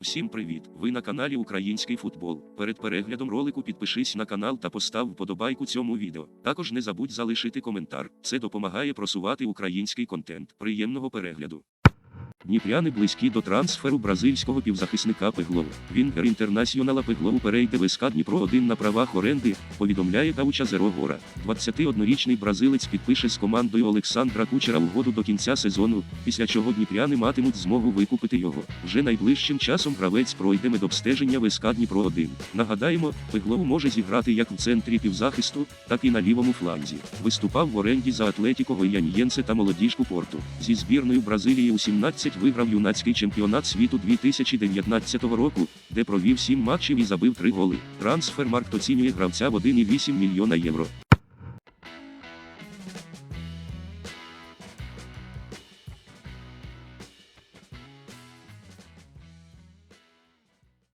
Всім привіт! Ви на каналі Український футбол. Перед переглядом ролику підпишись на канал та постав вподобайку цьому відео. Також не забудь залишити коментар. Це допомагає просувати український контент. Приємного перегляду. Дніпряни близькі до трансферу бразильського півзахисника Пеглова. Вінгер інтернаціонала Пеглову перейде в СК Дніпро 1 на правах оренди, повідомляє Гауча Зеро Гора. 21-річний бразилець підпише з командою Олександра Кучера угоду до кінця сезону, після чого дніпряни матимуть змогу викупити його. Вже найближчим часом гравець пройде медобстеження в СК Дніпро 1. Нагадаємо, Пеглов може зіграти як в центрі півзахисту, так і на лівому фланзі. Виступав в оренді за Атлетіко Гояньєнце та молодіжку Порту. Зі збірною Бразилії у 17 виграв юнацький чемпіонат світу 2019 року, де провів 7 матчів і забив 3 голи. Трансфермаркт оцінює гравця в 1,8 мільйона євро.